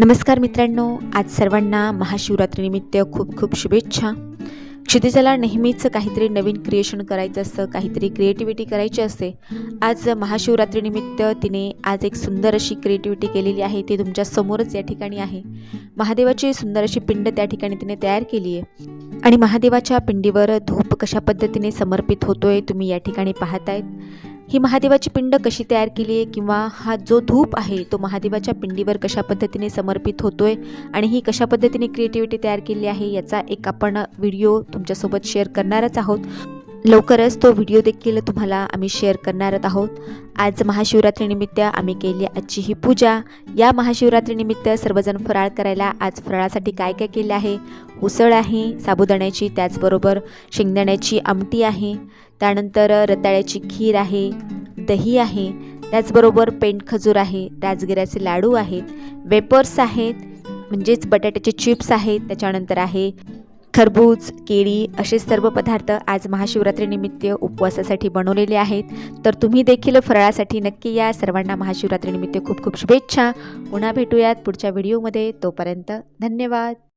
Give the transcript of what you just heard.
नमस्कार मित्रांनो आज सर्वांना महाशिवरात्रीनिमित्त खूप खूप शुभेच्छा. क्षितिजाला नेहमीच काहीतरी नवीन क्रिएशन करायचं असतं काहीतरी क्रिएटिव्हिटी करायची असते. आज महाशिवरात्रीनिमित्त तिने आज एक सुंदर अशी क्रिएटिव्हिटी केलेली आहे ती तुमच्या समोरच या ठिकाणी आहे. महादेवाची सुंदर अशी पिंड त्या ठिकाणी तिने तयार केली आहे आणि महादेवाच्या पिंडीवर धूप कशा पद्धतीने समर्पित होतोय तुम्ही या ठिकाणी पाहतायत. ही महादेवाची पिंड कशी तयार केली आहे किंवा हा जो धूप आहे तो महादेवाच्या पिंडीवर कशा पद्धतीने समर्पित होतोय आणि ही कशा पद्धतीने क्रिएटिव्हिटी तयार केली आहे याचा एक आपण व्हिडिओ तुमच्यासोबत शेअर करणारच आहोत. लवकरच तो व्हिडिओ देखील तुम्हाला आम्ही शेअर करणारच आहोत. आज महाशिवरात्रीनिमित्त आम्ही केली आजची ही पूजा. या महाशिवरात्रीनिमित्त सर्वजण फराळ करायला आज फराळासाठी काय काय केले आहे? उसळ आहे साबुदाण्याची त्याचबरोबर शेंगदाण्याची आमटी आहे. त्यानंतर रताळ्याची खीर आहे दही आहे. त्याचबरोबर पेंट खजूर आहे राजगिऱ्याचे लाडू आहेत. वेपर्स आहेत म्हणजेच बटाट्याचे चिप्स आहेत. त्याच्यानंतर आहे खरबूज केळी असे सर्व पदार्थ आज महाशिवरात्रीनिमित्त उपवासासाठी बनवलेले आहेत. तर तुम्ही देखील फराळासाठी नक्की या सर्वांना महाशिवरात्रीनिमित्त खूप खूप शुभेच्छा. पुन्हा भेटूयात पुढच्या व्हिडिओमध्ये. तोपर्यंत धन्यवाद.